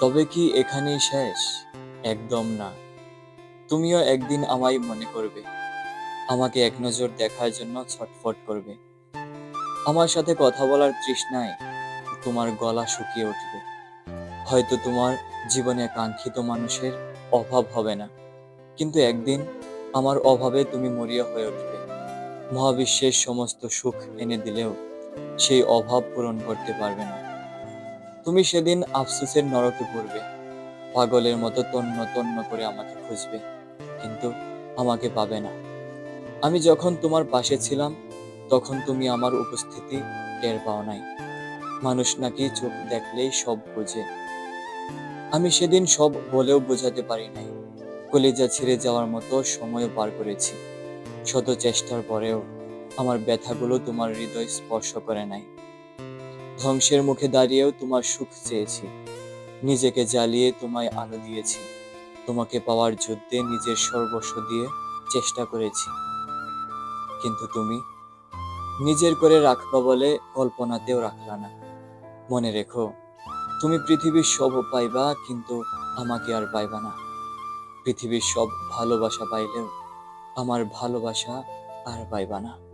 তবে কি এখানেই শেষ? একদম না। তুমিও একদিন আমায় মনে করবে। আমাকে এক নজর দেখার জন্য ছটফট করবে। আমার সাথে কথা বলার তৃষ্ণায় তোমার গলা শুকিয়ে উঠবে। হয়তো তোমার জীবনে কাঙ্ক্ষিত মানুষের অভাব হবে না। কিন্তু একদিন আমার অভাবে তুমি মরিয়া হয়ে উঠবে। মহাবিশ্বের সমস্ত সুখ এনে দিলেও সেই অভাব পূরণ করতে পারবে না। তুমি সেদিন আফসোসের নরকে পড়বে। পাগলের মতো তন্ন তন্ন করে আমাকে খুঁজবে, কিন্তু আমাকে পাবে না। আমি যখন তোমার পাশে ছিলাম, তখন তুমি আমার উপস্থিতি টের পাও নাই। মানুষ নাকি চোখ দেখলেই সব বোঝে। আমি সেদিন সব বলেও বোঝাতে পারি নাই। কলেজা ছেড়ে যাওয়ার মতো সময় পার করেছি। শত চেষ্টার পরেও আমার ব্যথাগুলো তোমার হৃদয় স্পর্শ করে নাই। ধ্বংসের মুখে দাঁড়িয়েও তোমার সুখ চেয়েছি। নিজেকে জ্বালিয়ে তোমায় আলো দিয়েছি। তোমাকে পাওয়ার যুদ্ধে নিজের সর্বস্ব দিয়ে চেষ্টা করেছি। কিন্তু তুমি নিজের করে রাখবা বলে কল্পনাতেও রাখলা না। মনে রেখো, তুমি পৃথিবীর সব পাইবা কিন্তু আমাকে আর পাইবা না। পৃথিবীর সব ভালোবাসা পাইলেও আমার ভালোবাসা আর পাইবা না।